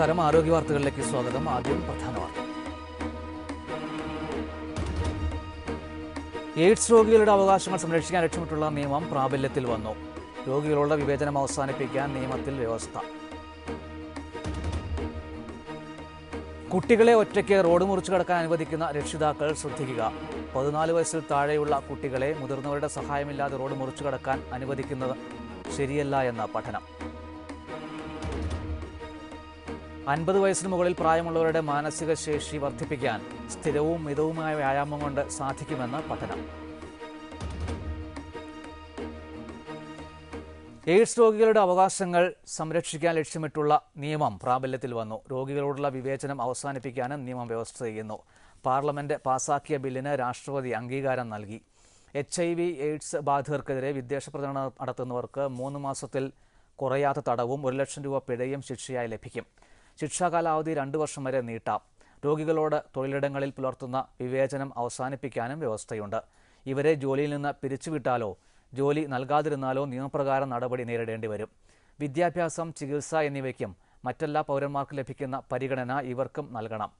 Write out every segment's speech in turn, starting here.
നമസ്കാരം. ആരോഗ്യ വാർത്തകളിലേക്ക് സ്വാഗതം. ആദ്യം പ്രധാന വാർത്ത. എയ്ഡ്സ് രോഗികളുടെ അവകാശങ്ങൾ സംരക്ഷിക്കാൻ ലക്ഷ്യമിട്ടുള്ള നിയമം പ്രാബല്യത്തിൽ വന്നു. രോഗികളുടെ വിവേചനം അവസാനിപ്പിക്കാൻ നിയമത്തിൽ വ്യവസ്ഥ. കുട്ടികളെ ഒറ്റയ്ക്ക് റോഡ് മുറിച്ചു കടക്കാൻ അനുവദിക്കുന്ന രക്ഷിതാക്കൾ ശ്രദ്ധിക്കുക. പതിനാല് വയസ്സിൽ താഴെയുള്ള കുട്ടികളെ മുതിർന്നവരുടെ സഹായമില്ലാതെ റോഡ് മുറിച്ചു കടക്കാൻ അനുവദിക്കുന്നത് ശരിയല്ല എന്ന പഠനം. അൻപത് വയസ്സിന് മുകളിൽ പ്രായമുള്ളവരുടെ മാനസിക ശേഷി വർദ്ധിപ്പിക്കാൻ സ്ഥിരവും മിതവുമായ വ്യായാമം കൊണ്ട് സാധിക്കുമെന്ന് പഠനം. എയ്ഡ്സ് രോഗികളുടെ അവകാശങ്ങൾ സംരക്ഷിക്കാൻ ലക്ഷ്യമിട്ടുള്ള നിയമം പ്രാബല്യത്തിൽ വന്നു. രോഗികളോടുള്ള വിവേചനം അവസാനിപ്പിക്കാനും നിയമം വ്യവസ്ഥ ചെയ്യുന്നു. പാർലമെന്റ് പാസാക്കിയ ബില്ലിന് രാഷ്ട്രപതി അംഗീകാരം നൽകി. എച്ച് ഐ വി എയ്ഡ്സ് ബാധിതർക്കെതിരെ വിദ്വേഷ പ്രചരണം നടത്തുന്നവർക്ക് മൂന്ന് മാസത്തിൽ കുറയാത്ത തടവും ഒരു ലക്ഷം രൂപ പിഴയും ശിക്ഷയായി ലഭിക്കും. ശിക്ഷാ രണ്ടു രണ്ട് വർഷം വരെ നീട്ടാം. രോഗികളോട് തൊഴിലിടങ്ങളിൽ പുലർത്തുന്ന വിവേചനം അവസാനിപ്പിക്കാനും വ്യവസ്ഥയുണ്ട്. ഇവരെ ജോലിയിൽ നിന്ന് പിരിച്ചുവിട്ടാലോ ജോലി നൽകാതിരുന്നാലോ നിയമപ്രകാരം നടപടി നേരിടേണ്ടി വരും. വിദ്യാഭ്യാസം ചികിത്സ എന്നിവയ്ക്കും മറ്റെല്ലാ പൗരന്മാർക്കും ലഭിക്കുന്ന പരിഗണന ഇവർക്കും നൽകണം.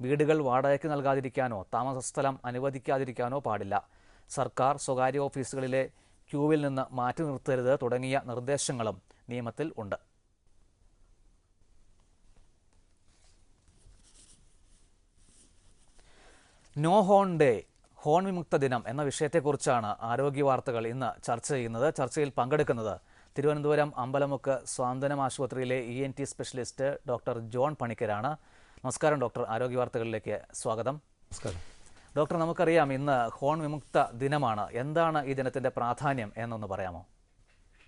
വീടുകൾ വാടകയ്ക്ക് നൽകാതിരിക്കാനോ താമസസ്ഥലം അനുവദിക്കാതിരിക്കാനോ പാടില്ല. സർക്കാർ സ്വകാര്യ ഓഫീസുകളിലെ ക്യൂവിൽ നിന്ന് മാറ്റി നിർത്തരുത് തുടങ്ങിയ നിർദ്ദേശങ്ങളും നിയമത്തിൽ ഉണ്ട്. നോ ഹോൺ ഡേ ഹോൺ വിമുക്ത ദിനം എന്ന വിഷയത്തെക്കുറിച്ചാണ് ആരോഗ്യ വാർത്തകൾ ഇന്ന് ചർച്ച ചെയ്യുന്നത്. ചർച്ചയിൽ പങ്കെടുക്കുന്നത് തിരുവനന്തപുരം അമ്പലമുക്ക് സ്വാന്തനം ആശുപത്രിയിലെ E N T specialist doctor John പണിക്കരാണ്. നമസ്കാരം ഡോക്ടർ. ആരോഗ്യ വാർത്തകളിലേക്ക് സ്വാഗതം. നമസ്കാരം. ഡോക്ടർ നമുക്കറിയാം ഇന്ന് ഹോൺ വിമുക്ത ദിനമാണ്. എന്താണ് ഈ ദിനത്തിന്റെ പ്രാധാന്യം എന്നൊന്ന് പറയാമോ?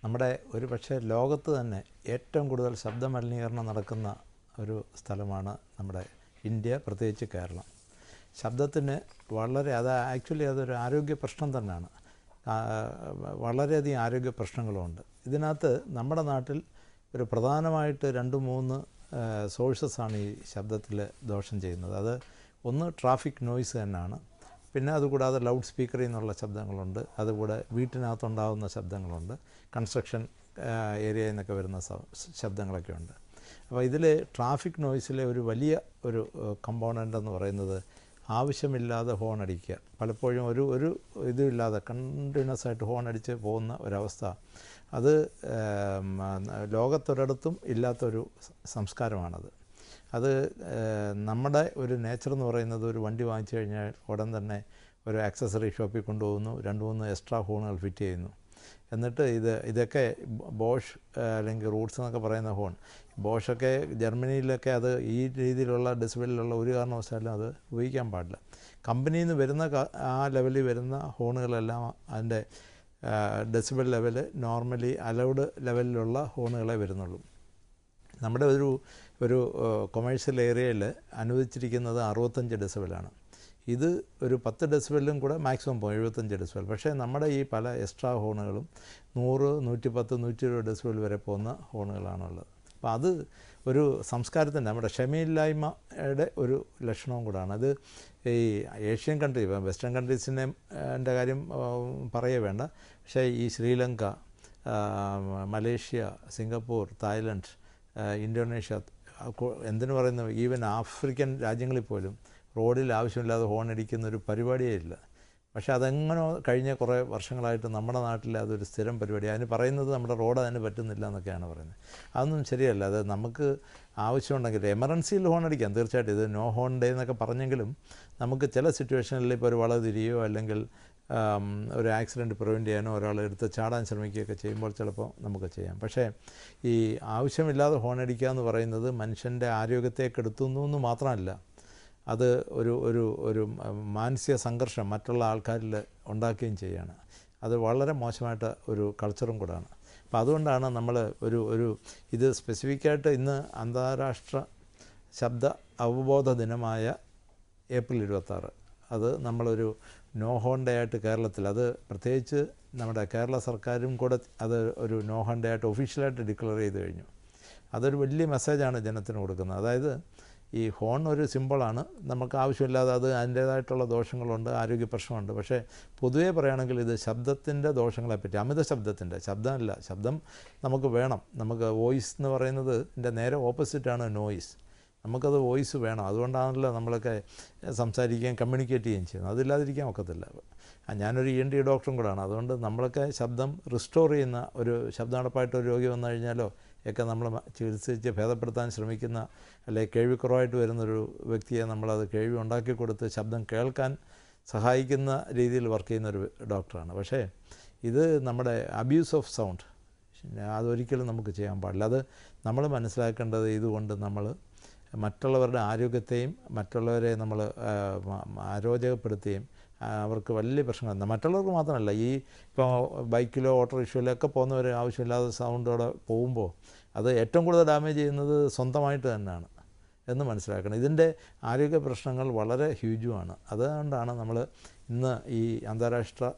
നമ്മുടെ ഒരു പക്ഷേ ലോകത്ത് തന്നെ ഏറ്റവും കൂടുതൽ ശബ്ദ മലിനീകരണം നടക്കുന്ന ഒരു സ്ഥലമാണ് നമ്മുടെ ഇന്ത്യ പ്രത്യേകിച്ച് കേരളം. ശബ്ദത്തിന് വളരെ അത് ആക്ച്വലി അതൊരു ആരോഗ്യ പ്രശ്നം തന്നെയാണ്. വളരെയധികം ആരോഗ്യ പ്രശ്നങ്ങളുമുണ്ട്. ഇതിനകത്ത് നമ്മുടെ നാട്ടിൽ ഒരു പ്രധാനമായിട്ട് രണ്ട് മൂന്ന് സോഴ്സസാണ് ഈ ശബ്ദത്തിൽ ദോഷം ചെയ്യുന്നത്. അത് ഒന്ന് ട്രാഫിക് നോയ്സ് തന്നെയാണ്. പിന്നെ അതുകൂടാതെ ലൗഡ് സ്പീക്കറിൽ നിന്നുള്ള ശബ്ദങ്ങളുണ്ട്. അതുകൂടെ വീട്ടിനകത്തുണ്ടാകുന്ന ശബ്ദങ്ങളുണ്ട്. കൺസ്ട്രക്ഷൻ ഏരിയയിൽ നിന്നൊക്കെ വരുന്ന ശബ്ദങ്ങളൊക്കെ ഉണ്ട് അപ്പോൾ ഇതിൽ ട്രാഫിക് നോയ്സിലെ ഒരു വലിയ ഒരു കമ്പോണന്റ് എന്ന് പറയുന്നത് ആവശ്യമില്ലാതെ ഹോൺ അടിക്കുക പലപ്പോഴും ഒരു ഒരു ഇതുമില്ലാതെ കണ്ടിന്യൂസ് ആയിട്ട് ഹോൺ അടിച്ച് പോകുന്ന ഒരവസ്ഥ. അത് ലോകത്തൊരിടത്തും ഇല്ലാത്തൊരു സംസ്കാരമാണത്. അത് നമ്മുടെ ഒരു നേച്ചർ എന്ന് പറയുന്നത് ഒരു വണ്ടി വാങ്ങിച്ചു കഴിഞ്ഞാൽ ഉടൻ തന്നെ ഒരു ആക്സസറി ഷോപ്പിൽ കൊണ്ടുപോകുന്നു. രണ്ട് മൂന്ന് എക്സ്ട്രാ ഹോണുകൾ ഫിറ്റ് ചെയ്യുന്നു. എന്നിട്ട് ഇത് ഇതൊക്കെ ബോഷ് അല്ലെങ്കിൽ റൂട്ട്സ് എന്നൊക്കെ പറയുന്ന ഹോൺ ബോഷൊക്കെ ജർമ്മനിയിലൊക്കെ അത് ഈ രീതിയിലുള്ള ഡിസ്പ്ലേയിലുള്ള ഒരു കാരണവശാലും അത് ഉപയോഗിക്കാൻ പാടില്ല. കമ്പനിയിൽ നിന്ന് വരുന്ന ആ ലെവലിൽ വരുന്ന ഹോണുകളെല്ലാം അതിന്റെ ഡെസിബിൾ ലെവൽ നോർമലി അലൗഡ് ലെവലിലുള്ള ഹോണുകളെ വരുന്നുള്ളൂ. നമ്മുടെ ഒരു ഒരു കൊമേഴ്ഷ്യൽ ഏരിയയിൽ അനുവദിച്ചിരിക്കുന്നത് അറുപത്തഞ്ച് ഡെസിബലാണ് ഇത് ഒരു പത്ത് ഡെസിബലിലും കൂടെ മാക്സിമം പോകും എഴുപത്തഞ്ച് ഡെസിബൽ. പക്ഷേ നമ്മുടെ ഈ പല എക്സ്ട്രാ ഹോണുകളും നൂറ് നൂറ്റി പത്ത് നൂറ്റി ഇരുപത് ഡെസിബൽ വരെ പോകുന്ന ഹോണുകളാണുള്ളത്. അപ്പോൾ അത് ഒരു സംസ്കാരത്തിന്റെ നമ്മുടെ ക്ഷമയില്ലായ്മയുടെ ഒരു ലക്ഷണവും കൂടാണ്. അത് ഈ ഏഷ്യൻ കൺട്രി ഇപ്പം വെസ്റ്റേൺ കൺട്രീസിനെ എന്റെ കാര്യം പറയേ വേണ്ട. പക്ഷേ ഈ Sri Lanka Malaysia Singapore Thailand Indonesia എന്തിനു പറയുന്നു ഈവൻ ആഫ്രിക്കൻ രാജ്യങ്ങളിൽ പോലും റോഡിൽ ആവശ്യമില്ലാതെ ഹോൺ അടിക്കുന്ന ഒരു പരിപാടിയേ ഇല്ല. പക്ഷേ അതെങ്ങനോ കഴിഞ്ഞ കുറേ വർഷങ്ങളായിട്ട് നമ്മുടെ നാട്ടിൽ അതൊരു സ്ഥിരം പരിപാടി അതിന് പറയുന്നത് നമ്മുടെ റോഡ് അതിന് പറ്റുന്നില്ല എന്നൊക്കെയാണ് പറയുന്നത്. അതൊന്നും ശരിയല്ല. അത് നമുക്ക് ആവശ്യമുണ്ടെങ്കിൽ എമർജൻസിയിൽ ഹോൺ അടിക്കാം തീർച്ചയായിട്ടും. ഇത് നോ ഹോൺ ഡേ എന്നൊക്കെ പറഞ്ഞെങ്കിലും നമുക്ക് ചില സിറ്റുവേഷനിൽ ഇപ്പോൾ ഒരു വള തിരിയോ അല്ലെങ്കിൽ ഒരു ആക്സിഡന്റ് പ്രിവെന്റ് ചെയ്യാനോ ഒരാൾ എടുത്ത് ചാടാൻ ശ്രമിക്കുകയൊക്കെ ചെയ്യുമ്പോൾ ചിലപ്പോൾ നമുക്ക് ചെയ്യാം. പക്ഷേ ഈ ആവശ്യമില്ലാതെ ഹോൺ അടിക്കുക എന്ന് പറയുന്നത് മനുഷ്യന്റെ ആരോഗ്യത്തെ കെടുത്തുന്നു എന്ന് മാത്രമല്ല അത് ഒരു ഒരു ഒരു മാനസിക സംഘർഷം മറ്റുള്ള ആൾക്കാരിൽ ഉണ്ടാക്കുകയും ചെയ്യുകയാണ് അത് വളരെ മോശമായിട്ട് ഒരു കൾച്ചറും കൂടാണ്. അപ്പോൾ അതുകൊണ്ടാണ് നമ്മൾ ഒരു ഒരു ഇത് സ്പെസിഫിക്കായിട്ട് ഇന്ന് അന്താരാഷ്ട്ര ശബ്ദ അവബോധ ദിനമായ ഏപ്രിൽ ഇരുപത്താറ്. അത് നമ്മളൊരു നോ ഹോൺ ഡേ ആയിട്ട് കേരളത്തിൽ അത് പ്രത്യേകിച്ച് നമ്മുടെ കേരള സർക്കാരും കൂടെ അത് ഒരു നോ ഹോൺ ഡേ ആയിട്ട് ഒഫീഷ്യലായിട്ട് ഡിക്ലെയർ ചെയ്ത് കഴിഞ്ഞു. അതൊരു വലിയ മെസ്സേജാണ് ജനത്തിന് കൊടുക്കുന്നത്. അതായത് ഈ ഹോൺ ഒരു സിമ്പിളാണ്. നമുക്ക് ആവശ്യമില്ലാതെ അത് അതിന്റേതായിട്ടുള്ള ദോഷങ്ങളുണ്ട് ആരോഗ്യ പ്രശ്നമുണ്ട്. പക്ഷേ പൊതുവേ പറയുകയാണെങ്കിൽ ഇത് ശബ്ദത്തിന്റെ ദോഷങ്ങളെപ്പറ്റി അമിത ശബ്ദത്തിന്റെ ശബ്ദമല്ല ശബ്ദം നമുക്ക് വേണം. നമുക്ക് വോയിസ് എന്ന് പറയുന്നത് ഇതിന്റെ നേരെ ഓപ്പോസിറ്റാണ് നോയിസ്. നമുക്കത് വോയിസ് വേണം. അതുകൊണ്ടാണല്ലോ നമ്മളൊക്കെ സംസാരിക്കുകയും കമ്മ്യൂണിക്കേറ്റ് ചെയ്യുകയും ചെയ്യുന്നത്. അതില്ലാതിരിക്കാൻ ഒക്കത്തില്ല. ഞാനൊരു ഇ എൻ ഡി ഡോക്ടറും കൂടാണ് അതുകൊണ്ട് നമ്മളൊക്കെ ശബ്ദം റിസ്റ്റോർ ചെയ്യുന്ന ഒരു ശബ്ദമടപ്പായിട്ട് ഒരു രോഗി വന്നു കഴിഞ്ഞാലോ ഒക്കെ നമ്മൾ ചികിത്സിച്ച് ഭേദപ്പെടുത്താൻ ശ്രമിക്കുന്ന അല്ലെങ്കിൽ കേൾവിക്കുറവായിട്ട് വരുന്നൊരു വ്യക്തിയെ നമ്മളത് കേൾവി ഉണ്ടാക്കി കൊടുത്ത് ശബ്ദം കേൾക്കാൻ സഹായിക്കുന്ന രീതിയിൽ വർക്ക് ചെയ്യുന്നൊരു ഡോക്ടറാണ്. പക്ഷേ ഇത് നമ്മുടെ അബ്യൂസ് ഓഫ് സൗണ്ട്. അതൊരിക്കലും നമുക്ക് ചെയ്യാൻ പാടില്ല. അത് നമ്മൾ മനസ്സിലാക്കേണ്ടത് ഇതുകൊണ്ട് നമ്മൾ മറ്റുള്ളവരുടെ ആരോഗ്യത്തെയും മറ്റുള്ളവരെ നമ്മൾ അരോചകപ്പെടുത്തുകയും അവർക്ക് വലിയ പ്രശ്നങ്ങൾ മറ്റുള്ളവർക്ക് മാത്രമല്ല ഈ ഇപ്പോൾ ബൈക്കിലോ ഓട്ടോറിക്ഷയിലോ ഒക്കെ പോകുന്നവർ ആവശ്യമില്ലാതെ സൗണ്ടോടെ പോകുമ്പോൾ അത് ഏറ്റവും കൂടുതൽ ഡാമേജ് ചെയ്യുന്നത് സ്വന്തമായിട്ട് തന്നെയാണ് എന്ന് മനസ്സിലാക്കണം. ഇതിന്റെ ആരോഗ്യ പ്രശ്നങ്ങൾ വളരെ ഹ്യൂജുമാണ് അതുകൊണ്ടാണ് നമ്മൾ ഇന്ന് ഈ അന്താരാഷ്ട്ര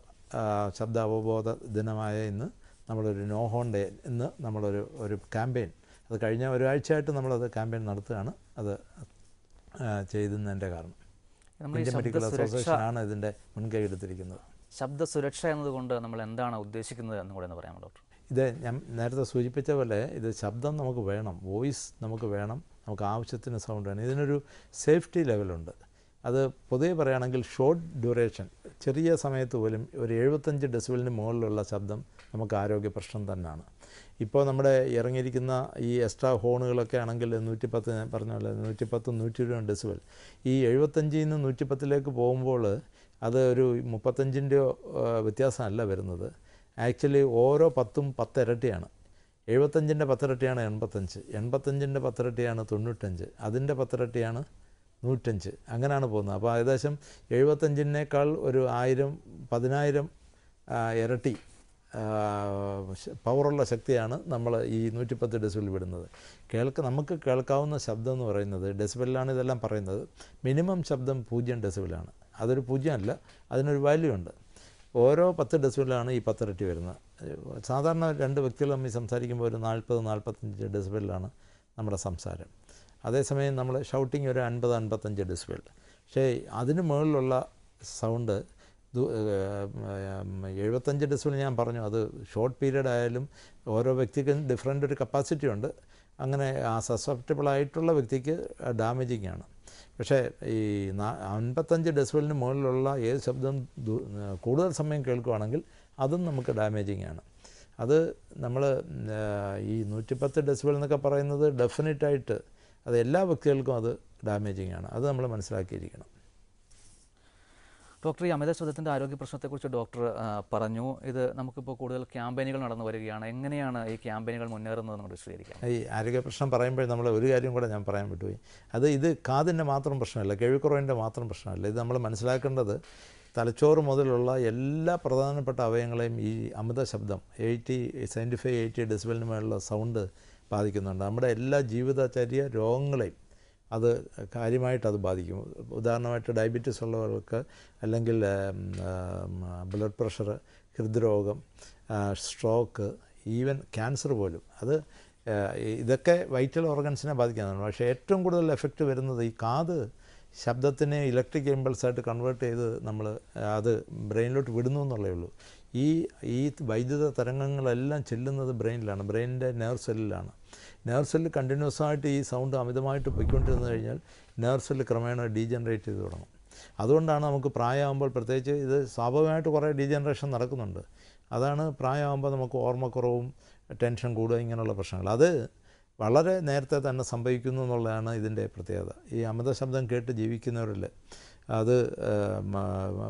ശബ്ദ അവബോധ ദിനമായ ഇന്ന് നമ്മളൊരു നോ ഹോൺ ഡേ ഇന്ന് നമ്മളൊരു ഒരു ക്യാമ്പയിൻ. അത് കഴിഞ്ഞ ഒരാഴ്ചയായിട്ട് നമ്മളത് ക്യാമ്പയിൻ നടത്തുകയാണ്. അത് ചെയ്തതിന്റെ കാരണം. ഇന്ത്യൻ മെഡിക്കൽ അസോസിയേഷനാണ് ഇതിന്റെ മുൻകൈ എടുത്തിരിക്കുന്നത്. ശബ്ദ സുരക്ഷ എന്നതുകൊണ്ട് നമ്മൾ എന്താണ് ഉദ്ദേശിക്കുന്നത് എന്ന് കൂടെ ഒന്ന് പറയാമോ ഡോക്ടർ? ഇത് ഞാൻ നേരത്തെ സൂചിപ്പിച്ച പോലെ ഇത് ശബ്ദം നമുക്ക് വേണം വോയിസ് നമുക്ക് വേണം നമുക്ക് ആവശ്യത്തിന് സൗണ്ട് വേണം. ഇതിനൊരു സേഫ്റ്റി ലെവലുണ്ട്. അത് പൊതുവെ പറയുകയാണെങ്കിൽ ഷോർട്ട് ഡ്യൂറേഷൻ ചെറിയ സമയത്ത് പോലും ഒരു എഴുപത്തഞ്ച് ഡെസിബലിന് മുകളിലുള്ള ശബ്ദം നമുക്ക് ആരോഗ്യ പ്രശ്നം തന്നെയാണ്. ഇപ്പോൾ നമ്മുടെ ഇറങ്ങിയിരിക്കുന്ന ഈ എക്സ്ട്രാ ഹോണുകളൊക്കെ ആണെങ്കിൽ നൂറ്റി പത്ത് ഞാൻ പറഞ്ഞ പോലെ നൂറ്റി പത്ത് നൂറ്റി ഇരുപത് ഡെസിബൽ ഈ എഴുപത്തഞ്ചിൽ നിന്ന് നൂറ്റി പത്തിലേക്ക് പോകുമ്പോൾ അത് ഒരു മുപ്പത്തഞ്ചിന്റെയോ വ്യത്യാസമല്ല വരുന്നത്. ആക്ച്വലി ഓരോ പത്തും പത്തിരട്ടിയാണ്. എഴുപത്തഞ്ചിന്റെ പത്തിരട്ടിയാണ് എൺപത്തഞ്ച്. എൺപത്തഞ്ചിന്റെ പത്തിരട്ടിയാണ് തൊണ്ണൂറ്റഞ്ച്. അതിന്റെ പത്തിരട്ടിയാണ് നൂറ്റഞ്ച്. അങ്ങനെയാണ് പോകുന്നത്. അപ്പോൾ ഏകദേശം എഴുപത്തഞ്ചിനേക്കാൾ ഒരു ആയിരം പതിനായിരം ഇരട്ടി പവറുള്ള ശക്തിയാണ് നമ്മൾ ഈ നൂറ്റിപ്പത്ത് ഡെസിബിൾ വിടുന്നത്. കേൾക്ക നമുക്ക് കേൾക്കാവുന്ന ശബ്ദം എന്ന് പറയുന്നത് ഡെസിബിളിലാണ് ഇതെല്ലാം പറയുന്നത്. മിനിമം ശബ്ദം പൂജ്യം ഡെസിബിളാണ് അതൊരു പൂജ്യമല്ല അതിനൊരു വാല്യൂ ഉണ്ട്. ഓരോ പത്ത് ഡെസിബിളാണ് ഈ പത്തിരട്ടി വരുന്നത്. സാധാരണ രണ്ട് വ്യക്തികൾ തമ്മിൽ സംസാരിക്കുമ്പോൾ ഒരു നാൽപ്പത് നാൽപ്പത്തഞ്ച് ഡെസിബിളിലാണ് നമ്മുടെ സംസാരം. അതേസമയം നമ്മൾ ഷൗട്ടിങ് ഒരു അൻപത് അൻപത്തഞ്ച് ഡെസിബിൾ പക്ഷേ അതിന് മുകളിലുള്ള സൗണ്ട് എഴുപത്തഞ്ച് ഡെസിബിൾ ഞാൻ പറഞ്ഞു. അത് ഷോർട്ട് പീരീഡ് ആയാലും ഓരോ വ്യക്തിക്കും ഡിഫറെന്റ് ഒരു കപ്പാസിറ്റി ഉണ്ട്. അങ്ങനെ ആ സസെപ്റ്റബിൾ ആയിട്ടുള്ള വ്യക്തിക്ക് ഡാമേജിങ് ആണ്. പക്ഷേ ഈ അൻപത്തഞ്ച് ഡെസിബിളിന് മുകളിലുള്ള ഏത് ശബ്ദം കൂടുതൽ സമയം കേൾക്കുകയാണെങ്കിൽ അതും നമുക്ക് ഡാമേജിങ് ആണ്. അത് നമ്മൾ ഈ നൂറ്റിപ്പത്ത് ഡെസിബിൾ എന്നൊക്കെ പറയുന്നത് ഡെഫിനറ്റായിട്ട് അത് എല്ലാ വ്യക്തികൾക്കും അത് ഡാമേജിങ് ആണ്. അത് നമ്മൾ മനസ്സിലാക്കിയിരിക്കണം. ഡോക്ടർ ഈ അമിത ശബ്ദത്തിന്റെ ആരോഗ്യ പ്രശ്നത്തെക്കുറിച്ച് ഡോക്ടർ പറഞ്ഞു. ഇത് നമുക്കിപ്പോൾ കൂടുതൽ ക്യാമ്പയിനുകൾ നടന്നു വരികയാണ്. എങ്ങനെയാണ് ഈ ക്യാമ്പയിനുകൾ മുന്നേറുന്നത് എന്ന് വിശദീകരിക്കാം. ഈ ആരോഗ്യ പ്രശ്നം പറയുമ്പോൾ നമ്മൾ ഒരു കാര്യം കൂടെ ഞാൻ പറയാൻ വിട്ടുപോയി. അത് ഇത് കാതിന്റെ മാത്രം പ്രശ്നമല്ല കേൾവിക്കുറവിന്റെ മാത്രം പ്രശ്നമല്ല. ഇത് നമ്മൾ മനസ്സിലാക്കേണ്ടത് തലച്ചോറ് മുതലുള്ള എല്ലാ പ്രധാനപ്പെട്ട അവയവങ്ങളെയും ഈ അമിത ശബ്ദം എയ്റ്റി സെവന്റി ഫൈവ് എയ്റ്റി ഡെസിബലിന് മേലുള്ള സൗണ്ട് ബാധിക്കുന്നുണ്ട്. നമ്മുടെ എല്ലാ ജീവിതചര്യ രോഗങ്ങളെയും അത് കാര്യമായിട്ട് അത് ബാധിക്കും. ഉദാഹരണമായിട്ട് ഡയബറ്റീസ് ഉള്ളവർക്ക് അല്ലെങ്കിൽ ബ്ലഡ് പ്രഷർ ഹൃദ്രോഗം സ്ട്രോക്ക് ഈവൻ ക്യാൻസർ പോലും. അത് ഇതൊക്കെ വൈറ്റൽ ഓർഗൻസിനെ ബാധിക്കുന്നതാണ്. പക്ഷേ ഏറ്റവും കൂടുതൽ എഫക്റ്റ് വരുന്നത് ഈ കാത് ശബ്ദത്തിനെ ഇലക്ട്രിക് ഇമ്പൾസായിട്ട് കൺവേർട്ട് ചെയ്ത് നമ്മൾ അത് ബ്രെയിനിലോട്ട് വിടുന്നു എന്നുള്ളേ ഉള്ളൂ. ഈ ഈ വൈദ്യുത തരംഗങ്ങളെല്ലാം ചെല്ലുന്നത് ബ്രെയിനിലാണ് ബ്രെയിനിന്റെ നെർവ് സെല്ലിലാണ് നെർവ് സെല്ല് കണ്ടിന്യൂസ് ആയിട്ട് ഈ സൗണ്ട് അമിതമായിട്ട് പൊയ്ക്കൊണ്ടിരുന്നു കഴിഞ്ഞാൽ നെർവ് സെല്ല് ക്രമേണ ഡീജനറേറ്റ് ചെയ്ത് തുടങ്ങും. അതുകൊണ്ടാണ് നമുക്ക് പ്രായമാകുമ്പോൾ പ്രത്യേകിച്ച് ഇത് സ്വാഭാവികമായിട്ട് കുറേ ഡീജനറേഷൻ നടക്കുന്നുണ്ട്. അതാണ് പ്രായമാകുമ്പോൾ നമുക്ക് ഓർമ്മക്കുറവും ടെൻഷൻ കൂടുക ഇങ്ങനെയുള്ള പ്രശ്നങ്ങൾ. അത് വളരെ നേരത്തെ തന്നെ സംഭവിക്കുന്നു എന്നുള്ളതാണ് ഇതിന്റെ പ്രത്യേകത. ഈ അമിത ശബ്ദം കേട്ട് ജീവിക്കുന്നവരിൽ അത്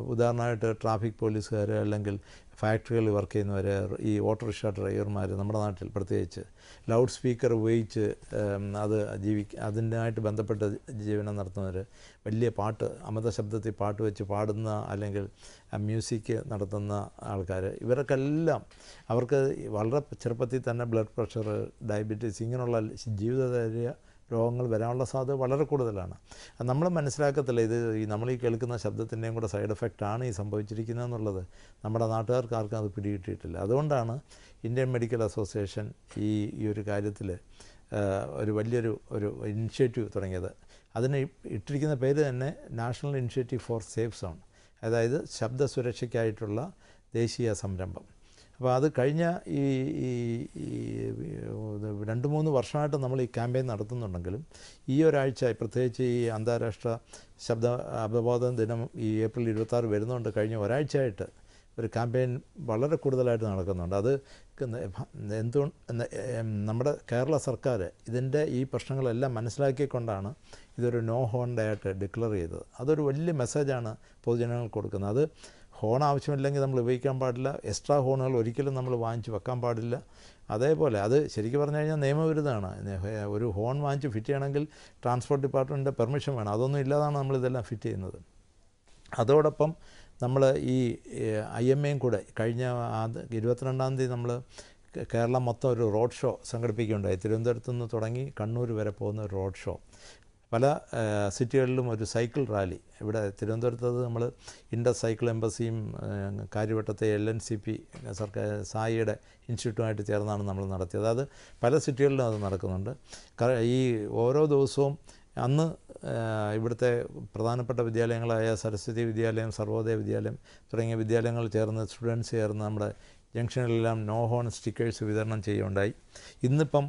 ഉദാഹരണമായിട്ട് ട്രാഫിക് പോലീസുകാർ അല്ലെങ്കിൽ ഫാക്ടറികളിൽ വർക്ക് ചെയ്യുന്നവർ ഈ ഓട്ടോറിക്ഷ ഡ്രൈവർമാർ നമ്മുടെ നാട്ടിൽ പ്രത്യേകിച്ച് ലൗഡ് സ്പീക്കർ ഉപയോഗിച്ച് അത് ജീവി അതിനായിട്ട് ബന്ധപ്പെട്ട് ജീവനം നടത്തുന്നവർ വലിയ പാട്ട് അമിത ശബ്ദത്തിൽ പാട്ട് വെച്ച് പാടുന്ന അല്ലെങ്കിൽ മ്യൂസിക് നടത്തുന്ന ആൾക്കാർ ഇവർക്കെല്ലാം അവർക്ക് വളരെ ചെറുപ്പത്തിൽ തന്നെ ബ്ലഡ് പ്രഷർ ഡയബറ്റീസ് ഇങ്ങനെയുള്ള ജീവിതചര്യ രോഗങ്ങൾ വരാനുള്ള സാധ്യത വളരെ കൂടുതലാണ്. നമ്മൾ മനസ്സിലാക്കത്തില്ല ഇത് ഈ നമ്മൾ ഈ കേൾക്കുന്ന ശബ്ദത്തിന്റെയും കൂടെ സൈഡ് എഫക്റ്റ് ആണ് ഈ സംഭവിച്ചിരിക്കുന്നത് എന്നുള്ളത്. നമ്മുടെ നാട്ടുകാർക്ക് ആർക്കും അത് പിടികിട്ടിയിട്ടില്ല. അതുകൊണ്ടാണ് ഇന്ത്യൻ മെഡിക്കൽ അസോസിയേഷൻ ഈ ഈ ഒരു കാര്യത്തിൽ ഒരു വലിയൊരു ഒരു ഇനിഷ്യേറ്റീവ് തുടങ്ങിയത്. അതിന് ഇട്ടിരിക്കുന്ന പേര് തന്നെ national initiative for safe zone. അതായത് ശബ്ദ സുരക്ഷയ്ക്കായിട്ടുള്ള ദേശീയ സംരംഭം. അപ്പോൾ അത് കഴിഞ്ഞ ഈ ഈ രണ്ട് മൂന്ന് വർഷമായിട്ട് നമ്മൾ ഈ ക്യാമ്പയിൻ നടത്തുന്നുണ്ടെങ്കിലും ഈ ഒരാഴ്ച പ്രത്യേകിച്ച് ഈ അന്താരാഷ്ട്ര ശബ്ദ അപബോധന ദിനം ഈ ഏപ്രിൽ ഇരുപത്താറ് വരുന്നുണ്ട് കഴിഞ്ഞ ഒരാഴ്ചയായിട്ട് ഒരു ക്യാമ്പയിൻ വളരെ കൂടുതലായിട്ട് നടക്കുന്നുണ്ട്. അത് എന്തു നമ്മുടെ കേരള സർക്കാർ ഇതിന്റെ ഈ പ്രശ്നങ്ങളെല്ലാം മനസ്സിലാക്കിക്കൊണ്ടാണ് ഇതൊരു നോ ഹോൺ ഡേ ആയിട്ട് ഡിക്ലെയർ ചെയ്തത്. അതൊരു വലിയ മെസ്സേജാണ് പൊതുജനങ്ങൾക്ക് കൊടുക്കുന്നത്. അത് ഹോൺ ആവശ്യമില്ലെങ്കിൽ നമ്മൾ ഉപയോഗിക്കാൻ പാടില്ല. എക്സ്ട്രാ ഹോണുകൾ ഒരിക്കലും നമ്മൾ വാങ്ങിച്ച് വെക്കാൻ പാടില്ല. അതേപോലെ അത് ശരിക്കും പറഞ്ഞു കഴിഞ്ഞാൽ നിയമവിരുദ്ധമാണ്. ഒരു ഹോൺ വാങ്ങിച്ച് ഫിറ്റ് ചെയ്യണമെങ്കിൽ ട്രാൻസ്പോർട്ട് ഡിപ്പാർട്ട്മെന്റിന്റെ പെർമിഷൻ വേണം. അതൊന്നും ഇല്ലാതാണ് നമ്മൾ ഇതെല്ലാം ഫിറ്റ് ചെയ്യുന്നത്. അതോടൊപ്പം നമ്മൾ ഈ ഐ എം എയും കൂടെ കഴിഞ്ഞ ഇരുപത്തിരണ്ടാം തീയതി നമ്മൾ കേരളം മൊത്തം ഒരു റോഡ് ഷോ സംഘടിപ്പിക്കുകയുണ്ടായി തിരുവനന്തപുരത്ത് നിന്ന് തുടങ്ങി കണ്ണൂർ വരെ പോകുന്ന ഒരു റോഡ് ഷോ. പല സിറ്റികളിലും ഒരു സൈക്കിൾ റാലി. ഇവിടെ തിരുവനന്തപുരത്ത് നമ്മൾ ഇൻഡസ് സൈക്കിൾ എംബസിയും കാര്യവട്ടത്തെ എൽ എൻ സി പി സർക്കാർ സായിയുടെ ഇൻസ്റ്റിറ്റ്യൂട്ടുമായിട്ട് ചേർന്നാണ് നമ്മൾ നടത്തിയത്. അത് പല സിറ്റികളിലും അത് നടക്കുന്നുണ്ട്. ഈ ഓരോ ദിവസവും അന്ന് ഇവിടുത്തെ പ്രധാനപ്പെട്ട വിദ്യാലയങ്ങളായ സരസ്വതി വിദ്യാലയം സർവോദയ വിദ്യാലയം തുടങ്ങിയ വിദ്യാലയങ്ങൾ ചേർന്ന് സ്റ്റുഡൻസ് ചേർന്ന് നമ്മുടെ ജംഗ്ഷനിലെല്ലാം നോ ഹോൺ സ്റ്റിക്കേഴ്സ് വിതരണം ചെയ്യുകയുണ്ടായി. ഇന്നിപ്പം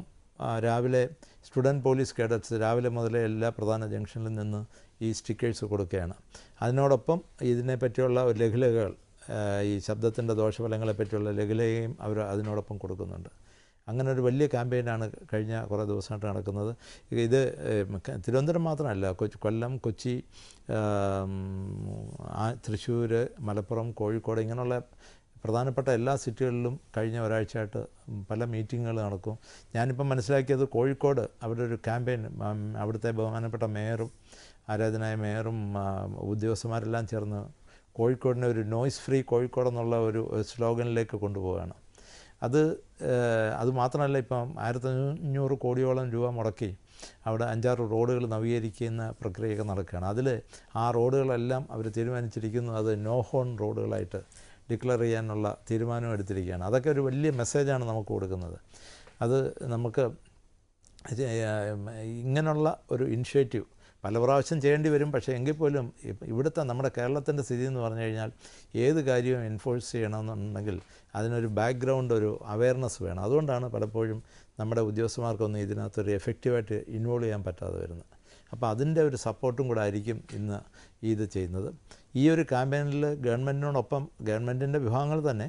രാവിലെ സ്റ്റുഡന്റ് പോലീസ് കേഡറ്റ്സ് രാവിലെ മുതലേ എല്ലാ പ്രധാന ജംഗ്ഷനിലും നിന്ന് ഈ സ്റ്റിക്കേഴ്സ് കൊടുക്കുകയാണ്. അതിനോടൊപ്പം ഇതിനെ പറ്റിയുള്ള ഒരു ലഘുലേഖകൾ ഈ ശബ്ദത്തിന്റെ ദോഷഫലങ്ങളെ പറ്റിയുള്ള ലഘുലേഖയും അവർ അതിനോടൊപ്പം കൊടുക്കുന്നുണ്ട്. അങ്ങനെ ഒരു വലിയ ക്യാമ്പയിനാണ് കഴിഞ്ഞ കുറേ ദിവസമായിട്ട് നടക്കുന്നത്. ഇത് തിരുവനന്തപുരം മാത്രമല്ല കൊച്ചി കൊല്ലം കൊച്ചി തൃശ്ശൂർ മലപ്പുറം കോഴിക്കോട് ഇങ്ങനെയുള്ള പ്രധാനപ്പെട്ട എല്ലാ സിറ്റികളിലും കഴിഞ്ഞ ഒരാഴ്ചയായിട്ട് പല മീറ്റിങ്ങുകൾ നടക്കും. ഞാനിപ്പം മനസ്സിലാക്കിയത് കോഴിക്കോട് അവിടെ ഒരു ക്യാമ്പയിൻ അവിടുത്തെ ബഹുമാനപ്പെട്ട മേയറും ആരാധനായ മേയറും ഉദ്യോഗസ്ഥന്മാരെല്ലാം ചേർന്ന് കോഴിക്കോടിനെ ഒരു നോയ്സ് ഫ്രീ കോഴിക്കോട് എന്നുള്ള ഒരു സ്ലോഗനിലേക്ക് കൊണ്ടുപോവുകയാണ്. അത് അതുമാത്രമല്ല അത് മാത്രമല്ല ഇപ്പം ആയിരത്തി അഞ്ഞൂറ് കോടിയോളം രൂപ മുടക്കി അവിടെ അഞ്ചാറ് റോഡുകൾ നവീകരിക്കുന്ന പ്രക്രിയയൊക്കെ നടക്കുകയാണ്. അതിൽ ആ റോഡുകളെല്ലാം അവർ തീരുമാനിച്ചിരിക്കുന്നു. അത് നോ ഹോൺ റോഡുകളായിട്ട് ഡിക്ലെയർ ചെയ്യാനുള്ള തീരുമാനം എടുത്തിരിക്കുകയാണ്. അതൊക്കെ ഒരു വലിയ മെസ്സേജാണ് നമുക്ക് കൊടുക്കുന്നത്. അത് നമുക്ക് ഇങ്ങനെയുള്ള ഒരു ഇനിഷ്യേറ്റീവ് പല പ്രാവശ്യം ചെയ്യേണ്ടി വരും. പക്ഷേ എങ്കിൽ പോലും ഇവിടുത്തെ നമ്മുടെ കേരളത്തിന്റെ സ്ഥിതി എന്ന് പറഞ്ഞു കഴിഞ്ഞാൽ ഏത് കാര്യവും എൻഫോഴ്സ് ചെയ്യണമെന്നുണ്ടെങ്കിൽ അതിനൊരു ബാക്ക്ഗ്രൗണ്ട് ഒരു അവയർനെസ് വേണം. അതുകൊണ്ടാണ് പലപ്പോഴും നമ്മുടെ ഉദ്യോഗസ്ഥന്മാർക്കൊന്നും ഇതിനകത്തൊരു എഫക്റ്റീവായിട്ട് ഇൻവോൾവ് ചെയ്യാൻ പറ്റാതെ വരുന്നത്. അപ്പോൾ അതിന്റെ ഒരു സപ്പോർട്ടും കൂടെ ആയിരിക്കും ഇന്ന് ഇത് ചെയ്യുന്നത്. ഈ ഒരു ക്യാമ്പയിനിൽ ഗവൺമെന്റിനോടൊപ്പം ഗവൺമെന്റിന്റെ വിഭാഗങ്ങൾ തന്നെ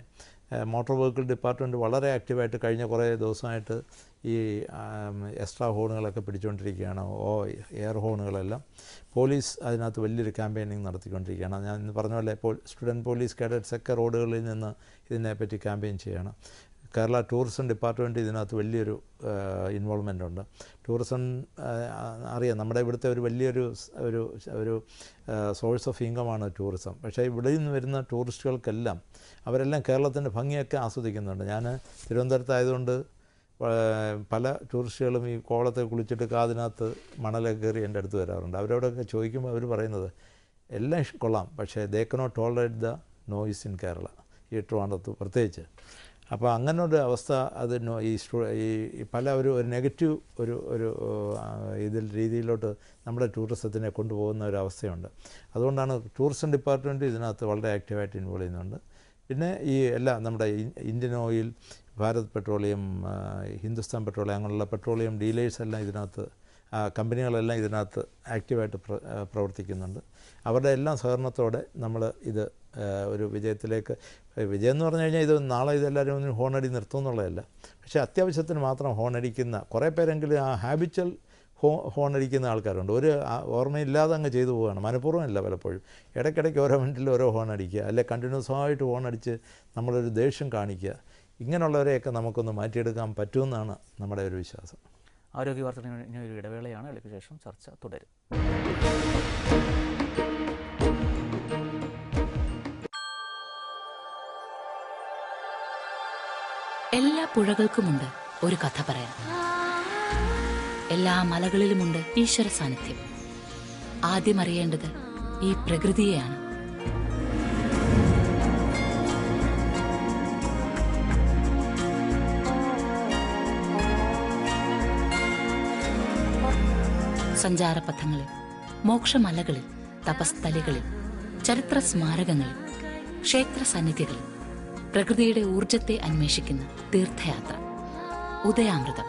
മോട്ടോർ വെഹിക്കിൾ ഡിപ്പാർട്ട്മെന്റ് വളരെ ആക്റ്റീവായിട്ട് കഴിഞ്ഞ കുറേ ദിവസമായിട്ട് ഈ എക്സ്ട്രാ ഹോണുകളൊക്കെ പിടിച്ചുകൊണ്ടിരിക്കുകയാണ് ഓ എയർ ഹോണുകളെല്ലാം പോലീസ് അതിനകത്ത് വലിയൊരു ക്യാമ്പയിനിങ് നടത്തിക്കൊണ്ടിരിക്കുകയാണ്. ഞാൻ ഇന്ന് പറഞ്ഞ പോലെ സ്റ്റുഡന്റ് പോലീസ് കേഡറ്റ്സ് ഒക്കെ റോഡുകളിൽ നിന്ന് ഇതിനെപ്പറ്റി ക്യാമ്പയിൻ ചെയ്യണം കേരള ടൂറിസം ഡിപ്പാർട്ട്മെന്റ് ഇതിനകത്ത് വലിയൊരു ഇൻവോൾവ്മെന്റ് ഉണ്ട് ടൂറിസം അറിയാം നമ്മുടെ ഇവിടുത്തെ ഒരു വലിയൊരു ഒരു ഒരു സോഴ്സ് ഓഫ് ഇൻകമാണ് ടൂറിസം. പക്ഷേ ഇവിടെ നിന്ന് വരുന്ന ടൂറിസ്റ്റുകൾക്കെല്ലാം അവരെല്ലാം കേരളത്തിന്റെ ഭംഗിയൊക്കെ ആസ്വദിക്കുന്നുണ്ട്. ഞാൻ തിരുവനന്തപുരത്തായതുകൊണ്ട് പല ടൂറിസ്റ്റുകളും ഈ കോളത്തെ കുളിച്ചിട്ട് കാതിനകത്ത് മണലൊക്കെ കയറി എന്റെ അടുത്ത് വരാറുണ്ട്. അവരോടൊക്കെ ചോദിക്കുമ്പോൾ അവർ പറയുന്നത് എല്ലാം കൊള്ളാം. പക്ഷേ they cannot tolerate the noise in Kerala ഈ ട്രിവാൻഡ്രത്ത് പ്രത്യേകിച്ച്. അപ്പോൾ അങ്ങനെ ഒരു അവസ്ഥ അത് ഈ ഈ പല ഒരു ഒരു നെഗറ്റീവ് ഒരു ഒരു ഇതിൽ രീതിയിലോട്ട് നമ്മുടെ ടൂറിസത്തിനെ കൊണ്ടുപോകുന്ന ഒരു അവസ്ഥയുണ്ട്. അതുകൊണ്ടാണ് ടൂറിസം ഡിപ്പാർട്ട്മെന്റ് ഇതിനകത്ത് വളരെ ആക്റ്റീവായിട്ട് ഇൻവോൾവ് ചെയ്യുന്നുണ്ട്. പിന്നെ ഈ എല്ലാ നമ്മുടെ Indian oil Bharat petroleum Hindustan petroleum അങ്ങനെയുള്ള പെട്രോളിയം ഡീലേഴ്സ് എല്ലാം ഇതിനകത്ത് കമ്പനികളെല്ലാം ഇതിനകത്ത് ആക്റ്റീവായിട്ട് പ്ര പ്രവർത്തിക്കുന്നുണ്ട്. അവരുടെ എല്ലാം സഹകരണത്തോടെ നമ്മൾ ഇത് ഒരു വിജയത്തിലേക്ക്. വിജയം എന്ന് പറഞ്ഞു കഴിഞ്ഞാൽ ഇത് നാളെ ഇതെല്ലാവരും ഒന്ന് ഹോണടി നിർത്തും എന്നുള്ളതല്ല. പക്ഷേ അത്യാവശ്യത്തിന് മാത്രം ഹോണടിക്കുന്ന കുറേ പേരെങ്കിലും ആ ഹാബിച്വൽ ഹോ ഹോണടിക്കുന്ന ആൾക്കാരുണ്ട്. ഒരു ഓർമ്മയില്ലാതെ അങ്ങ് ചെയ്തു പോവുകയാണ്. മനഃപൂർവമല്ല പലപ്പോഴും. ഇടയ്ക്കിടയ്ക്ക് ഓരോ മിനിറ്റിൽ ഓരോ ഹോൺ അടിക്കുക അല്ലെ കണ്ടിന്യൂസ് ആയിട്ട് ഹോൺ അടിച്ച് നമ്മളൊരു ദേഷ്യം കാണിക്കുക. ഇങ്ങനെയുള്ളവരെയൊക്കെ നമുക്കൊന്ന് മാറ്റിയെടുക്കാൻ പറ്റുമെന്നാണ് നമ്മുടെ ഒരു വിശ്വാസം. ആരോഗ്യ ഒരു ഇടവേളയാണ്. ഇടയ്ക്ക് ശേഷം ചർച്ച തുടരും. പുഴകൾക്കുമുണ്ട് ഒരു കഥ പറയാൻ എല്ലാ മലകളിലുമുണ്ട് ഈശ്വര സാന്നിധ്യം. ആദ്യം അറിയേണ്ടത് ഈ പ്രകൃതിയെയാണ്. സഞ്ചാരപഥങ്ങളിൽ മോക്ഷമലകളിൽ തപസ്ഥലികളിൽ ചരിത്ര സ്മാരകങ്ങളിൽ ക്ഷേത്ര സന്നിധികളിൽ പ്രകൃതിയുടെ ഊർജത്തെ അന്വേഷിക്കുന്ന തീർത്ഥയാത്ര. ഉദയാമൃതം.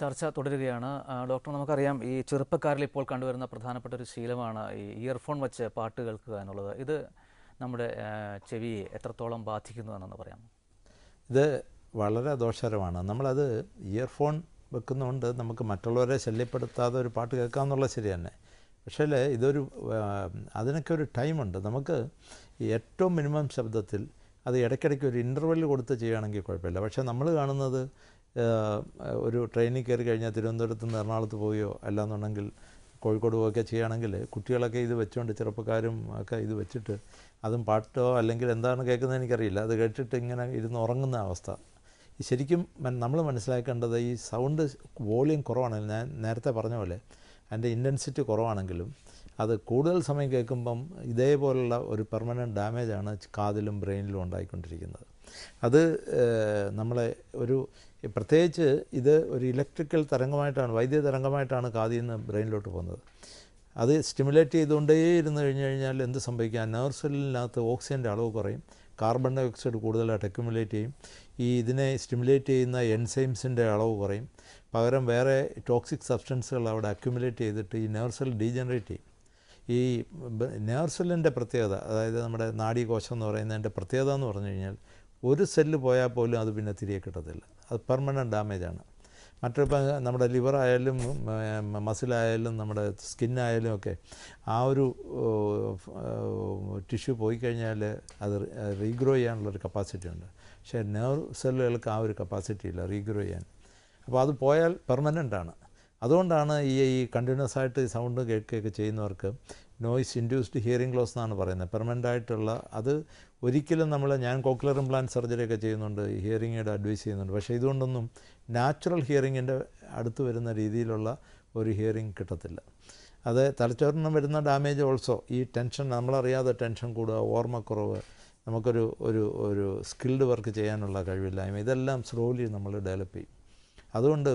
ചർച്ച തുടരുകയാണ്. ഡോക്ടർ നമുക്കറിയാം ഈ ചെറുപ്പക്കാരിൽ ഇപ്പോൾ കണ്ടുവരുന്ന പ്രധാനപ്പെട്ട ഒരു ശീലമാണ് ഈ ഇയർഫോൺ വെച്ച് പാട്ട് കേൾക്കുക എന്നുള്ളത്. ഇത് നമ്മുടെ ചെവിയെ എത്രത്തോളം ബാധിക്കുന്നു എന്നൊന്ന് പറയാം ഇത് വളരെ ദോഷകരമാണ്. നമ്മളത് ഇയർഫോൺ വെക്കുന്നതുകൊണ്ട് നമുക്ക് മറ്റുള്ളവരെ ശല്യപ്പെടുത്താതെ ഒരു പാട്ട് കേൾക്കാമെന്നുള്ളത് ശരി തന്നെ പക്ഷേ ഇതൊരു അതിനൊക്കെ ഒരു ടൈമുണ്ട്. നമുക്ക് ഏറ്റവും മിനിമം ശബ്ദത്തിൽ അത് ഇടയ്ക്കിടയ്ക്ക് ഒരു ഇന്റർവെൽ കൊടുത്ത് ചെയ്യുകയാണെങ്കിൽ കുഴപ്പമില്ല. പക്ഷേ നമ്മൾ കാണുന്നത് ഒരു ട്രെയിനിൽ കയറി കഴിഞ്ഞാൽ തിരുവനന്തപുരത്ത് നിന്ന് എറണാകുളത്ത് പോവുകയോ അല്ലാന്നുണ്ടെങ്കിൽ കോഴിക്കോട് പോവുകയൊക്കെ ചെയ്യുകയാണെങ്കിൽ കുട്ടികളൊക്കെ ഇത് വെച്ചുകൊണ്ട് ചെറുപ്പക്കാരും ഒക്കെ ഇത് വെച്ചിട്ട് അതും പാട്ടോ അല്ലെങ്കിൽ എന്താണ് കേൾക്കുന്നത് എനിക്കറിയില്ല. അത് കേട്ടിട്ട് ഇങ്ങനെ ഇരുന്ന് ഉറങ്ങുന്ന അവസ്ഥ. ശരിക്കും നമ്മൾ മനസ്സിലാക്കേണ്ടത് ഈ സൗണ്ട് വോളിയം കുറവാണ് ഞാൻ നേരത്തെ പറഞ്ഞ പോലെ അതിന്റെ ഇന്റൻസിറ്റി കുറവാണെങ്കിലും അത് കൂടുതൽ സമയം കേൾക്കുമ്പം ഇതേപോലുള്ള ഒരു പെർമനന്റ് ഡാമേജാണ് കാതിലും ബ്രെയിനിലും ഉണ്ടായിക്കൊണ്ടിരിക്കുന്നത്. അത് നമ്മളെ ഒരു പ്രത്യേകിച്ച് ഇത് ഒരു ഇലക്ട്രിക്കൽ തരംഗമായിട്ടാണ് വൈദ്യുത തരംഗമായിട്ടാണ് കാതിൽ നിന്ന് ബ്രെയിനിലോട്ട് പോകുന്നത്. അത് സ്റ്റിമുലേറ്റ് ചെയ്തുകൊണ്ടേ ഇരുന്ന് കഴിഞ്ഞ് കഴിഞ്ഞാൽ എന്ത് സംഭവിക്കാം? നെർവ് സെല്ലിനകത്ത് ഓക്സിജന്റെ അളവ് കുറയും. കാർബൺ ഡൈ ഓക്സൈഡ് കൂടുതലായിട്ട് അക്യുമുലേറ്റ് ചെയ്യും. ഈ ഇതിനെ സ്റ്റിമുലേറ്റ് ചെയ്യുന്ന എൻസൈംസിന്റെ അളവ് കുറയും. പകരം വേറെ ടോക്സിക് സബ്സ്റ്റൻസുകൾ അവിടെ അക്യുമുലേറ്റ് ചെയ്തിട്ട് ഈ നെർവ് സെൽ ഡീജനറേറ്റ് ചെയ്യും. ഈ നെർവ് സെല്ലിന്റെ പ്രത്യേകത അതായത് നമ്മുടെ നാഡീകോശം എന്ന് പറയുന്നതിന്റെ പ്രത്യേകത എന്ന് പറഞ്ഞു കഴിഞ്ഞാൽ ഒരു സെല്ല് പോയാൽ പോലും അത് പിന്നെ തിരികെ കിട്ടത്തില്ല. അത് പെർമനന്റ് ഡാമേജാണ് മറ്റിപ്പോൾ നമ്മുടെ ലിവർ ആയാലും മസിലായാലും നമ്മുടെ സ്കിന്നായാലും ഒക്കെ ആ ഒരു ടിഷ്യൂ പോയി കഴിഞ്ഞാൽ അത് റീഗ്രോ ചെയ്യാനുള്ളൊരു കപ്പാസിറ്റി ഉണ്ട്. പക്ഷേ നെർവ് സെല്ലുകൾക്ക് ആ ഒരു കപ്പാസിറ്റി ഇല്ല റീഗ്രോ ചെയ്യാൻ. അപ്പോൾ അത് പോയാൽ പെർമനന്റ് ആണ്. അതുകൊണ്ടാണ് ഈ ഈ കണ്ടിന്യൂസ് ആയിട്ട് ഈ സൗണ്ട് കേൾക്കുകയൊക്കെ ചെയ്യുന്നവർക്ക് നോയ്സ് ഇൻഡ്യൂസ്ഡ് ഹിയറിംഗ് ലോസ് എന്നാണ് പറയുന്നത്. പെർമനന്റ് ആയിട്ടുള്ള അത് ഒരിക്കലും നമ്മൾ ഞാൻ കോക്ലർ സർജറി ഒക്കെ ചെയ്യുന്നുണ്ട് ഹിയറിംഗ് എയ്ഡ് അഡ്വൈസ് ചെയ്യുന്നുണ്ട്. പക്ഷേ ഇതുകൊണ്ടൊന്നും നാച്ചുറൽ ഹിയറിങ്ങിന്റെ അടുത്ത് വരുന്ന രീതിയിലുള്ള ഒരു ഹിയറിംഗ് കിട്ടത്തില്ല. അത് തലച്ചോറിന് വരുന്ന ഡാമേജ് ഓൾസോ ഈ ടെൻഷൻ നമ്മളറിയാതെ ടെൻഷൻ കൂടുക ഓർമ്മക്കുറവ് നമുക്കൊരു ഒരു ഒരു സ്കിൽഡ് വർക്ക് ചെയ്യാനുള്ള കഴിവില്ലായ്മ ഇതെല്ലാം സ്ലോലി നമ്മൾ ഡെവലപ്പ് ചെയ്യും. അതുകൊണ്ട്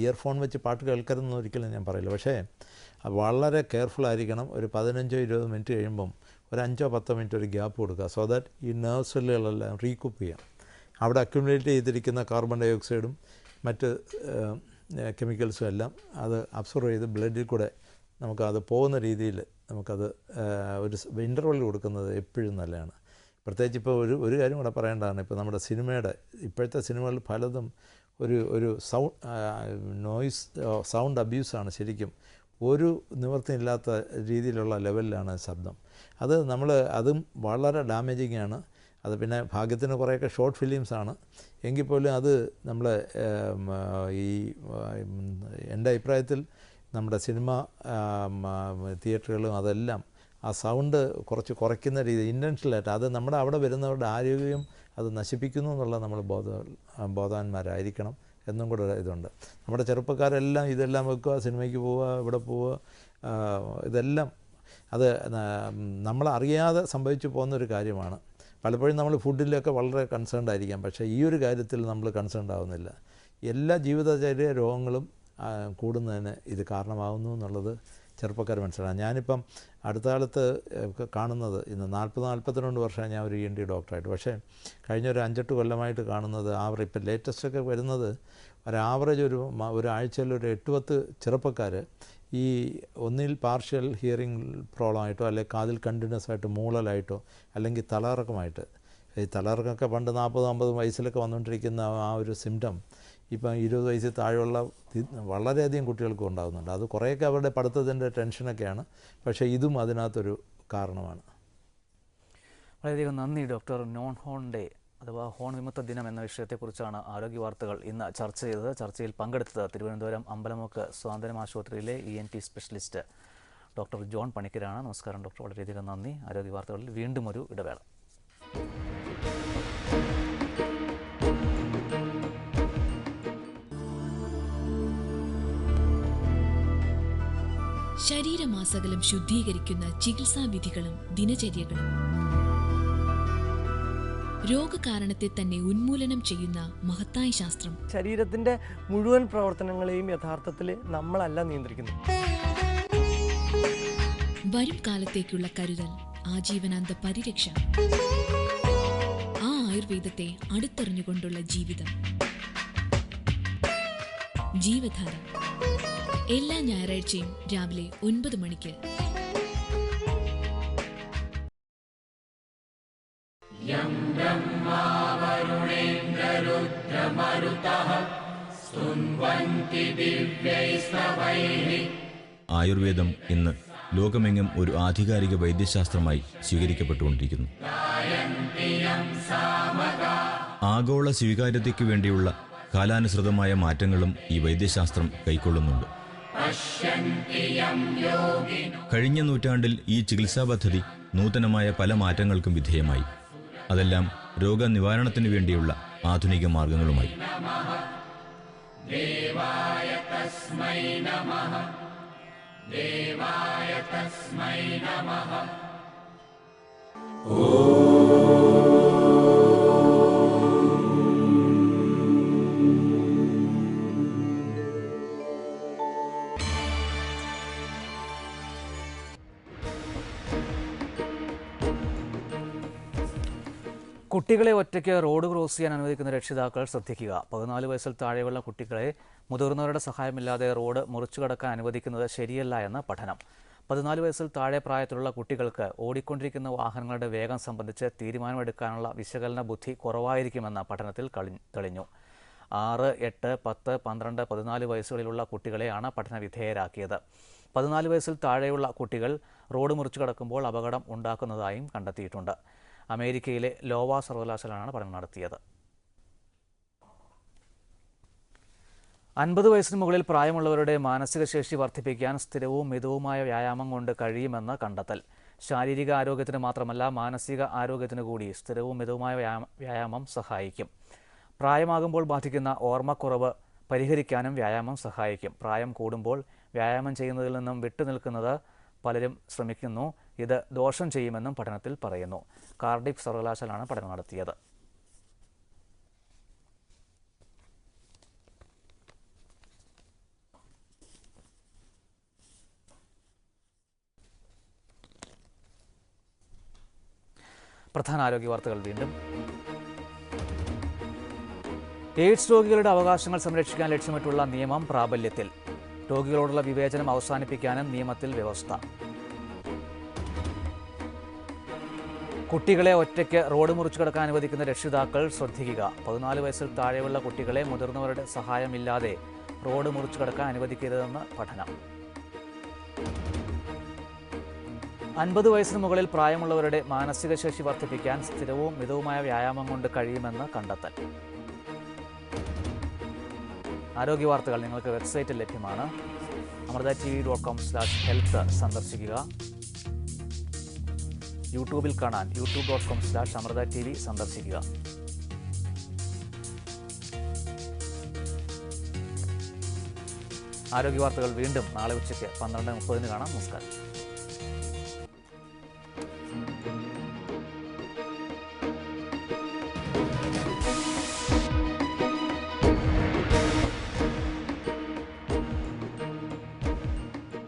ഇയർഫോൺ വെച്ച് പാട്ട് കേൾക്കരുതെന്ന് ഒരിക്കലും ഞാൻ പറയില്ല. പക്ഷേ വളരെ കെയർഫുൾ ആയിരിക്കണം ഒരു പതിനഞ്ചോ ഇരുപത് മിനിറ്റ് കഴിയുമ്പം ഒരു അഞ്ചോ പത്തോ മിനിറ്റ് ഒരു ഗ്യാപ്പ് കൊടുക്കുക. സോ ദാറ്റ് ഈ നെർവ് സെല്ലുകളെല്ലാം റീകൂപ്പ് ചെയ്യാം. അവിടെ അക്യുമുലേറ്റ് ചെയ്തിരിക്കുന്ന കാർബൺ ഡൈ ഓക്സൈഡും മറ്റ് കെമിക്കൽസും എല്ലാം അത് അബ്സോർവ് ചെയ്ത് ബ്ലഡിൽ കൂടെ നമുക്കത് പോകുന്ന രീതിയിൽ നമുക്കത് ഒരു ഇന്റർവെൽ കൊടുക്കുന്നത് എപ്പോഴും നല്ലതാണ്. പ്രത്യേകിച്ച് ഇപ്പോൾ ഒരു ഒരു കാര്യം കൂടെ പറയേണ്ടതാണ്. ഇപ്പോൾ നമ്മുടെ സിനിമയുടെ ഇപ്പോഴത്തെ സിനിമകളിൽ പലതും ഒരു ഒരു സൗണ്ട് നോയ്സ് സൗണ്ട് അബ്യൂസാണ് ശരിക്കും ഒരു നിവൃത്തിയില്ലാത്ത രീതിയിലുള്ള ലെവലിലാണ് ശബ്ദം. അത് നമ്മൾ അതും വളരെ ഡാമേജിങ് ആണ് അത് പിന്നെ ഭാഗ്യത്തിന് കുറേയൊക്കെ ഷോർട്ട് ഫിലിംസാണ്. എങ്കിൽ പോലും അത് നമ്മൾ ഈ എന്റെ അഭിപ്രായത്തിൽ നമ്മുടെ സിനിമ തിയേറ്ററുകളും അതെല്ലാം ആ സൗണ്ട് കുറച്ച് കുറയ്ക്കുന്ന രീതി ഇന്റൻഷനായിട്ട് അത് നമ്മുടെ അവിടെ വരുന്നവരുടെ ആരോഗ്യം അത് നശിപ്പിക്കുന്നു എന്നുള്ള നമ്മൾ ബോധ ബോധവാന്മാരായിരിക്കണം എന്നും കൂടെ ഇതുണ്ട്. നമ്മുടെ ചെറുപ്പക്കാരെല്ലാം ഇതെല്ലാം വെക്കുക സിനിമയ്ക്ക് പോവുക ഇവിടെ പോവുക ഇതെല്ലാം അത് നമ്മളറിയാതെ സംഭവിച്ചു പോകുന്ന ഒരു കാര്യമാണ്. പലപ്പോഴും നമ്മൾ ഫുഡിലൊക്കെ വളരെ കൺസേൺഡ് ആയിരിക്കാം. പക്ഷേ ഈ ഒരു കാര്യത്തിൽ നമ്മൾ കൺസേൺഡ് ആവുന്നില്ല. എല്ലാ ജീവിതചര്യ രോഗങ്ങളും കൂടുന്നതിന് ഇത് കാരണമാകുന്നു എന്നുള്ളത് ചെറുപ്പക്കാർ മനസ്സിലാണ് ഞാനിപ്പം അടുത്ത കാലത്ത് കാണുന്നത് ഇന്ന് നാൽപ്പത് നാൽപ്പത്തിരണ്ട് വർഷമായി ഞാൻ ഒരു ഇ എൻ ഡി ഡോക്ടറായിട്ട്. പക്ഷേ കഴിഞ്ഞ ഒരു അഞ്ചെട്ട് കൊല്ലമായിട്ട് കാണുന്നത് ആവറേജ് ഇപ്പം ലേറ്റസ്റ്റൊക്കെ വരുന്നത് ഒരു ആവറേജ് ഒരു ഒരാഴ്ചയിൽ ഒരു എട്ട് പത്ത് ചെറുപ്പക്കാർ ഈ ഒന്നിൽ പാർഷ്യൽ ഹിയറിംഗ് പ്രോബ്ലം ആയിട്ടോ അല്ലെങ്കിൽ കാതിൽ കണ്ടിന്യൂസ് ആയിട്ട് മൂളലായിട്ടോ അല്ലെങ്കിൽ തലകറക്കമായിട്ട്. ഈ തലകറക്കമൊക്കെ പണ്ട് നാൽപ്പത് അമ്പത് വയസ്സിലൊക്കെ വന്നുകൊണ്ടിരിക്കുന്ന ആ ഒരു സിംറ്റം ഇപ്പം ഇരുപത് വയസ്സിൽ താഴെയുള്ള വളരെയധികം കുട്ടികൾക്ക് ഉണ്ടാകുന്നുണ്ട് അത് കുറേയൊക്കെ അവരുടെ പഠിത്തത്തിന്റെ ടെൻഷനൊക്കെയാണ്. പക്ഷേ ഇതും അതിനകത്തൊരു കാരണമാണ്. വളരെയധികം നന്ദി ഡോക്ടർ നോൺ ഹോൺ ഡേ അഥവാ ഹോൺ വിമുക്ത ദിനം എന്ന വിഷയത്തെക്കുറിച്ചാണ് ആരോഗ്യ വാർത്തകൾ ഇന്ന് ചർച്ച ചെയ്തത്. ചർച്ചയിൽ പങ്കെടുത്തത് തിരുവനന്തപുരം അമ്പലമുക്ക് സ്വാതന്ത്ര്യം ആശുപത്രിയിലെ E N T specialist doctor John പണിക്കരാണ്. നമസ്കാരം ഡോക്ടർ. വളരെയധികം നന്ദി. ആരോഗ്യ വാർത്തകളിൽ വീണ്ടും ഒരു ഇടവേള. ശരീരമാസകലം ശുദ്ധീകരിക്കുന്ന ചികിത്സാവിധികളും ദിനചര്യകളും. രോഗകാരണത്തെ തന്നെ ഉന്മൂലനം ചെയ്യുന്ന മഹത്തായ ശാസ്ത്രം. ശരീരത്തിന്റെ മുഴുവൻ പ്രവർത്തനങ്ങളെയും യഥാർത്ഥത്തിൽ നമ്മളല്ല നിയന്ത്രിക്കുന്നത്. വരും കാലത്തേക്കുള്ള കരുതൽ ആജീവനാന്ത പരിരക്ഷ. ആ ആയുർവേദത്തെ അടുത്തറിഞ്ഞുകൊണ്ടുള്ള ജീവിതം. ജീവധാര. എല്ലാ ഞായറാഴ്ചയും രാവിലെ ഒൻപത് മണിക്ക്. ആയുർവേദം ഇന്ന് ലോകമെങ്ങും ഒരു ആധികാരിക വൈദ്യശാസ്ത്രമായി സ്വീകരിക്കപ്പെട്ടുകൊണ്ടിരിക്കുന്നു. ആഗോള സ്വീകാര്യതയ്ക്ക് വേണ്ടിയുള്ള കാലാനുസൃതമായ മാറ്റങ്ങളും ഈ വൈദ്യശാസ്ത്രം കൈക്കൊള്ളുന്നുണ്ട്. കഴിഞ്ഞ നൂറ്റാണ്ടിൽ ഈ ചികിത്സാ പദ്ധതി നൂതനമായ പല മാറ്റങ്ങൾക്കും വിധേയമായി. അതെല്ലാം രോഗനിവാരണത്തിനു വേണ്ടിയുള്ള ആധുനിക മാർഗങ്ങളുമായി. കുട്ടികളെ ഒറ്റയ്ക്ക് റോഡ് ക്രോസ് ചെയ്യാൻ അനുവദിക്കുന്ന രക്ഷിതാക്കൾ ശ്രദ്ധിക്കുക. പതിനാല് വയസ്സിൽ താഴെയുള്ള കുട്ടികളെ മുതിർന്നവരുടെ സഹായമില്ലാതെ റോഡ് മുറിച്ചു കടക്കാൻ അനുവദിക്കുന്നത് ശരിയല്ല എന്ന പഠനം. പതിനാല് വയസ്സിൽ താഴെ പ്രായത്തിലുള്ള കുട്ടികൾക്ക് ഓടിക്കൊണ്ടിരിക്കുന്ന വാഹനങ്ങളുടെ വേഗം സംബന്ധിച്ച് തീരുമാനമെടുക്കാനുള്ള വിശകലന ബുദ്ധി കുറവായിരിക്കുമെന്ന പഠനത്തിൽ കളി- തെളിഞ്ഞു. ആറ് എട്ട് പത്ത് പന്ത്രണ്ട് പതിനാല് വയസ്സുകളിലുള്ള കുട്ടികളെയാണ് പഠന വിധേയരാക്കിയത്. പതിനാല് വയസ്സിൽ താഴെയുള്ള കുട്ടികൾ റോഡ് മുറിച്ചു കടക്കുമ്പോൾ അപകടം ഉണ്ടാക്കുന്നതായും കണ്ടെത്തിയിട്ടുണ്ട്. അമേരിക്കയിലെ ലോവ സർവകലാശാലയാണ് പഠനം നടത്തിയത്. അൻപത് വയസ്സിന് മുകളിൽ പ്രായമുള്ളവരുടെ മാനസിക ശേഷി വർദ്ധിപ്പിക്കാൻ സ്ഥിരവും മിതവുമായ വ്യായാമം കൊണ്ട് കഴിയുമെന്ന് കണ്ടെത്തൽ. ശാരീരിക ആരോഗ്യത്തിന് മാത്രമല്ല മാനസിക ആരോഗ്യത്തിന് കൂടി സ്ഥിരവും മിതവുമായ വ്യായാമം സഹായിക്കും. പ്രായമാകുമ്പോൾ ബാധിക്കുന്ന ഓർമ്മക്കുറവ് പരിഹരിക്കാനും വ്യായാമം സഹായിക്കും. പ്രായം കൂടുമ്പോൾ വ്യായാമം ചെയ്യുന്നതിൽ നിന്നും വിട്ടുനിൽക്കുന്നത് പലരും ശ്രമിക്കുന്നു. ഇത് ദോഷം ചെയ്യുമെന്നും പഠനത്തിൽ പറയുന്നു. കാർഡിഫ് സർവകലാശാലയാണ് പഠനം നടത്തിയത്. പ്രധാന ആരോഗ്യ വാർത്തകൾ വീണ്ടും. എയ്ഡ്സ് രോഗികളുടെ അവകാശങ്ങൾ സംരക്ഷിക്കാൻ ലക്ഷ്യമിട്ടുള്ള നിയമം പ്രാബല്യത്തിൽ. രോഗികളോടുള്ള വിവേചനം അവസാനിപ്പിക്കാനും നിയമത്തിൽ വ്യവസ്ഥ. കുട്ടികളെ ഒറ്റയ്ക്ക് റോഡ് മുറിച്ചു കിടക്കാൻ അനുവദിക്കുന്ന രക്ഷിതാക്കൾ ശ്രദ്ധിക്കുക. പതിനാല് വയസ്സിൽ താഴെയുള്ള കുട്ടികളെ മുതിർന്നവരുടെ സഹായമില്ലാതെ റോഡ് മുറിച്ചു കിടക്കാൻ അനുവദിക്കരുതെന്ന് പഠനം. അൻപത് വയസ്സിന് മുകളിൽ പ്രായമുള്ളവരുടെ മാനസിക ശേഷി വർദ്ധിപ്പിക്കാൻ സ്ഥിരവും മിതവുമായ വ്യായാമം കൊണ്ട് കഴിയുമെന്ന് കണ്ടെത്തൽ. ആരോഗ്യ വാർത്തകൾ നിങ്ങൾക്ക് വെബ്സൈറ്റിൽ ലഭ്യമാണ്. Amrita T V dot com slash health സന്ദർശിക്കുക. യൂട്യൂബിൽ കാണാൻ YouTube dot com slash Amrita T V സന്ദർശിക്കുക. ആരോഗ്യ വാർത്തകൾ വീണ്ടും നാളെ ഉച്ചയ്ക്ക് പന്ത്രണ്ട് മുപ്പതിന് കാണാം. നമസ്കാരം.